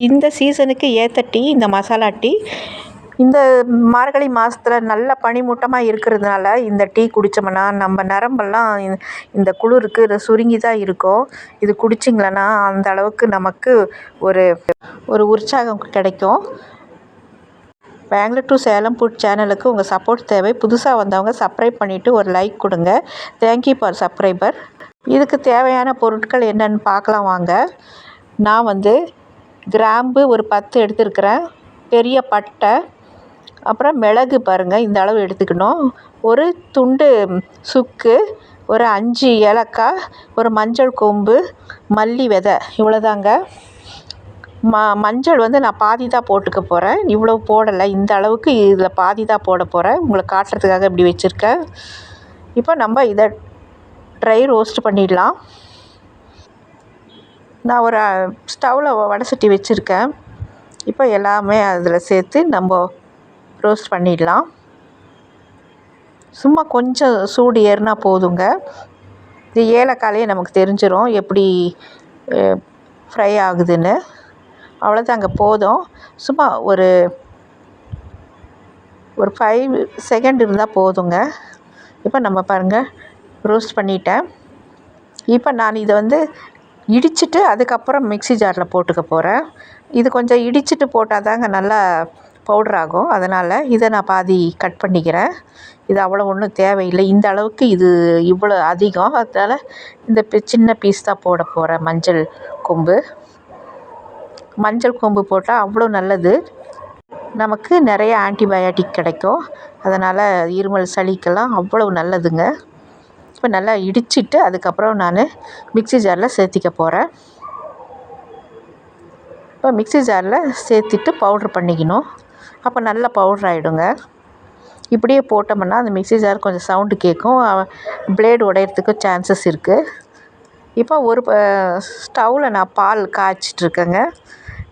இந்த சீசனுக்கு ஏற்ற டீ இந்த மசாலா டீ இந்த மார்கழி மாதத்துல நல்ல பனிமூட்டமாக இருக்கிறதுனால இந்த டீ குடித்தோம்னா நம்ம நரம்பெல்லாம் இந்த குளிருக்கு சுருங்கி தான் இருக்கும். இது குடிச்சிங்களன்னா அந்த அளவுக்கு நமக்கு ஒரு ஒரு உற்சாகம் கிடைக்கும். பெங்களூர் டு சேலம் ஃபுட் சேனலுக்கு உங்கள் சப்போர்ட் தேவை. புதுசாக வந்தவங்க சப்ஸ்கிரைப் பண்ணிவிட்டு ஒரு லைக் கொடுங்க. தேங்க்யூ ஃபார் சப்ஸ்கிரைபர் இதுக்கு தேவையான பொருட்கள் என்னென்னு பார்க்கலாம் வாங்க. நான் வந்து கிராம்பு ஒரு பத்து எடுத்துருக்கிறேன். பெரிய பட்டை. அப்புறம் மிளகு பாருங்கள் இந்த அளவு எடுத்துக்கணும். ஒரு துண்டு சுக்கு ஒரு அஞ்சு ஏலக்காய் ஒரு மஞ்சள் கொம்பு மல்லி விதை இவ்வளோதாங்க ம மஞ்சள் வந்து நான் பாதி தான் போட்டுக்க போகிறேன் இவ்வளோ போடலை. இந்த அளவுக்கு இதில் பாதி தான் போட போகிறேன் உங்களை காட்டுறதுக்காக இப்படி வச்சுருக்கேன். இப்போ நம்ம இதை ட்ரை ரோஸ்ட் பண்ணிடலாம். நான் ஒரு ஸ்டவ்வில் வடை சட்டி வச்சுருக்கேன். இப்போ எல்லாமே அதில் சேர்த்து நம்ம ரோஸ்ட் பண்ணிடலாம். சும்மா கொஞ்சம் சூடு ஏறினா போதுங்க. இது ஏலக்காலையே நமக்கு தெரிஞ்சிடும் எப்படி ஃப்ரை ஆகுதுன்னு. அவ்வளோதாங்க போதும். சும்மா ஒரு ஒரு ஃபைவ் செகண்ட் இருந்தால் போதுங்க. இப்போ நம்ம பாருங்கள் ரோஸ்ட் பண்ணிட்டேன். இப்போ நான் இதை வந்து இடிச்சிட்டு அதுக்கப்புறம் மிக்ஸி ஜாரில் போட்டுக்க போகிறேன் இது கொஞ்சம் இடிச்சிட்டு போட்டால் தாங்க நல்லா பவுட்ரு ஆகும். அதனால் இதை நான் பாதி கட் பண்ணிக்கிறேன். இது அவ்வளோ ஒன்றும் தேவையில்லை. இந்த அளவுக்கு இது இவ்வளோ அதிகம். அதனால் இந்த சின்ன பீஸ் தான் போட போகிறேன் மஞ்சள் கொம்பு. மஞ்சள் கொம்பு போட்டால் அவ்வளோ நல்லது. நமக்கு நிறைய ஆன்டிபயாட்டிக் கிடைக்கும். அதனால் இருமல் சளிக்கெல்லாம் அவ்வளோ நல்லதுங்க. இப்போ நல்லா இடிச்சிட்டு அதுக்கப்புறம் நான் மிக்ஸி ஜாரில் சேர்த்திக்க போகிறேன் இப்போ மிக்ஸி ஜாரில் சேர்த்திட்டு பவுட்ரு பண்ணிக்கணும். அப்போ நல்லா பவுட்ரு ஆகிடுங்க இப்படியே போட்டோம்னா அந்த மிக்ஸி ஜார் கொஞ்சம் சவுண்டு கேட்கும். பிளேடு உடையிறதுக்கு சான்சஸ் இருக்குது இப்போ ஒரு ஸ்டவ்வில் நான் பால் காய்ச்சிட்ருக்கேங்க.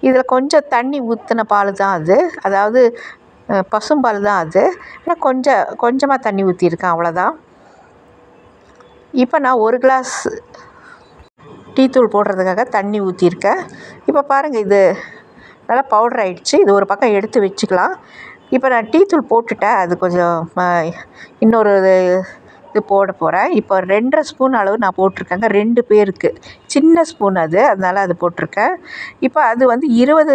இதில் கொஞ்சம் தண்ணி ஊற்றின பால் தான் அது. அதாவது பசும்பால் தான் அது. ஆனால் கொஞ்சம் கொஞ்சமாக தண்ணி ஊற்றிருக்கேன் அவ்வளோதான் இப்போ நான் ஒரு கிளாஸ் டீத்தூள் போடுறதுக்காக தண்ணி ஊற்றிருக்கேன் இப்போ பாருங்கள் இது நல்லா பவுடர் ஆகிடுச்சு இது ஒரு பக்கம் எடுத்து வச்சுக்கலாம். இப்போ நான் டீத்தூள் போட்டுட்டேன். அது கொஞ்சம் இன்னொரு இது போட போகிறேன் இப்போ ரெண்டரை ஸ்பூன் அளவு நான் போட்டிருக்கேங்க. ரெண்டு பேருக்கு. சின்ன ஸ்பூன் அது. அதனால் அது போட்டிருக்கேன். இப்போ அது வந்து இருபது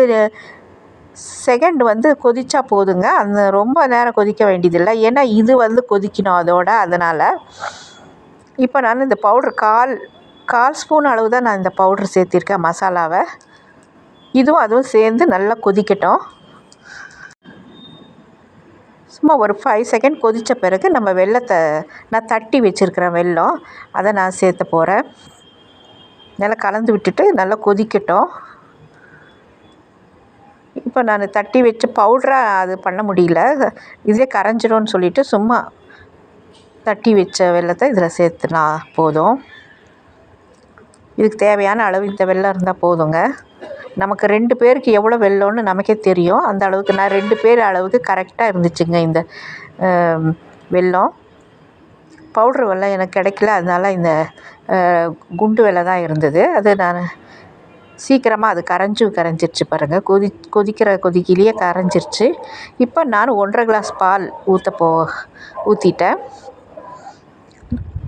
செகண்ட் வந்து கொதித்தா போதுங்க. அந்த ரொம்ப நேரம் கொதிக்க வேண்டியதில்லை. ஏன்னா இது வந்து கொதிக்கணும் அதோட. அதனால் இப்போ நான் இந்த பவுட்ரு கால் கால் ஸ்பூன் அளவு தான் நான் இந்த பவுட்ரு சேர்த்திருக்கேன் மசாலாவை. இதுவும் அதுவும் சேர்ந்து நல்லா கொதிக்கட்டும். சும்மா ஒரு ஃபைவ் செகண்ட் கொதித்த பிறகு நம்ம வெள்ளத்தை நான் தட்டி வச்சுருக்கிறேன் வெல்லம் அதை நான் சேர்த்த போகிறேன் நல்லா கலந்து விட்டுட்டு நல்லா கொதிக்கட்டும். இப்போ நான் தட்டி வச்சு பவுட்ராக அது பண்ண முடியல. இதே கரைஞ்சிடும்னு சொல்லிவிட்டு சும்மா தட்டி வச்ச வெள்ளத்தை இதில் சேர்த்துனா போதும். இதுக்கு தேவையான அளவு இந்த வெள்ளம் இருந்தால் போதுங்க. நமக்கு ரெண்டு பேருக்கு எவ்வளோ வெல்லம்னு நமக்கே தெரியும். அந்த அளவுக்கு நான் ரெண்டு பேர் அளவுக்கு கரெக்டாக இருந்துச்சுங்க இந்த வெல்லம் பவுட்ரு வெள்ளம் எனக்கு கிடைக்கல. அதனால் இந்த குண்டு வெல்லம் தான் இருந்தது. அது நான் சீக்கிரமாக அது கரைஞ்சி கரைஞ்சிருச்சு பாருங்கள் கொதி கொதிக்கிற கொதிக்கிலேயே கரைஞ்சிருச்சு. இப்போ நான் ஒன்றரை கிளாஸ் பால் ஊற்ற போ ஊற்றிட்டேன்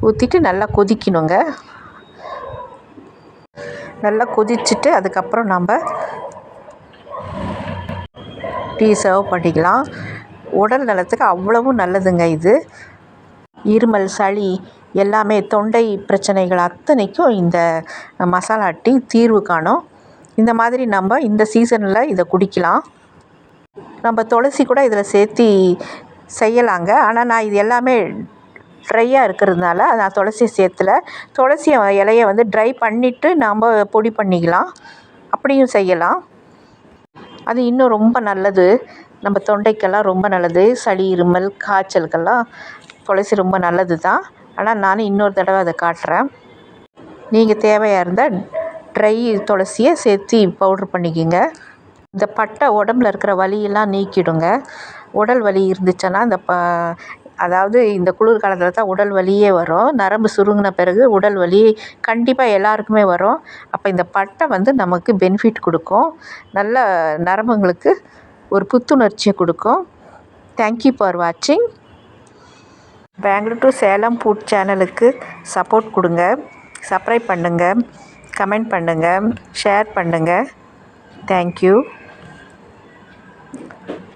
ஊற்றிட்டு நல்லா கொதிக்கணுங்க. நல்லா கொதிச்சுட்டு அதுக்கப்புறம் நம்ம டீ சர்வ் பண்ணிக்கலாம். உடல் நலத்துக்கு அவ்வளவும் நல்லதுங்க இது. இருமல் சளி எல்லாமே தொண்டை பிரச்சனைகள் அத்தனைக்கும் இந்த மசாலா டீ தீர்வு காணும். இந்த மாதிரி நம்ம இந்த சீசனில் இதை குடிக்கலாம். நம்ம துளசி கூட இதில் சேர்த்தி செய்யலாங்க. ஆனால் நான் இது எல்லாமே ட்ரையாக இருக்கிறதுனால நான் துளசியை சேர்த்துல துளசி இலைய வந்து ட்ரை பண்ணிவிட்டு நாம் பொடி பண்ணிக்கலாம். அப்படியும் செய்யலாம். அது இன்னும் ரொம்ப நல்லது. நம்ம தொண்டைக்கெல்லாம் ரொம்ப நல்லது. சளி இருமல் காய்ச்சலுக்கெல்லாம் துளசி ரொம்ப நல்லது தான் ஆனால் நான் இன்னொரு தடவை அதை காட்டுறேன். நீங்கள் தேவையாக இருந்தால் ட்ரை துளசியை சேர்த்து பவுட்ரு பண்ணிக்கோங்க. இந்த பட்டை உடம்புல இருக்கிற வலியெல்லாம் நீக்கிடுங்க. உடல் வலி இருந்துச்சுன்னா இந்த ப அதாவது இந்த குளிர் காலத்தில் தான் உடல் வலியே வரும். நரம்பு சுருங்கின பிறகு உடல் வலி கண்டிப்பாக எல்லாருக்குமே வரும். அப்போ இந்த பட்டை வந்து நமக்கு பெனிஃபிட் கொடுக்கும். நல்ல நரம்புங்களுக்கு ஒரு புத்துணர்ச்சியை கொடுக்கும். தேங்க்யூ ஃபார் வாட்சிங் பெங்களூர் டு சேலம் ஃபுட் சேனலுக்கு சப்போர்ட் கொடுங்க. சப்ஸ்கிரைப் பண்ணுங்கள் கமெண்ட் பண்ணுங்கள் ஷேர் பண்ணுங்கள் தேங்க்யூ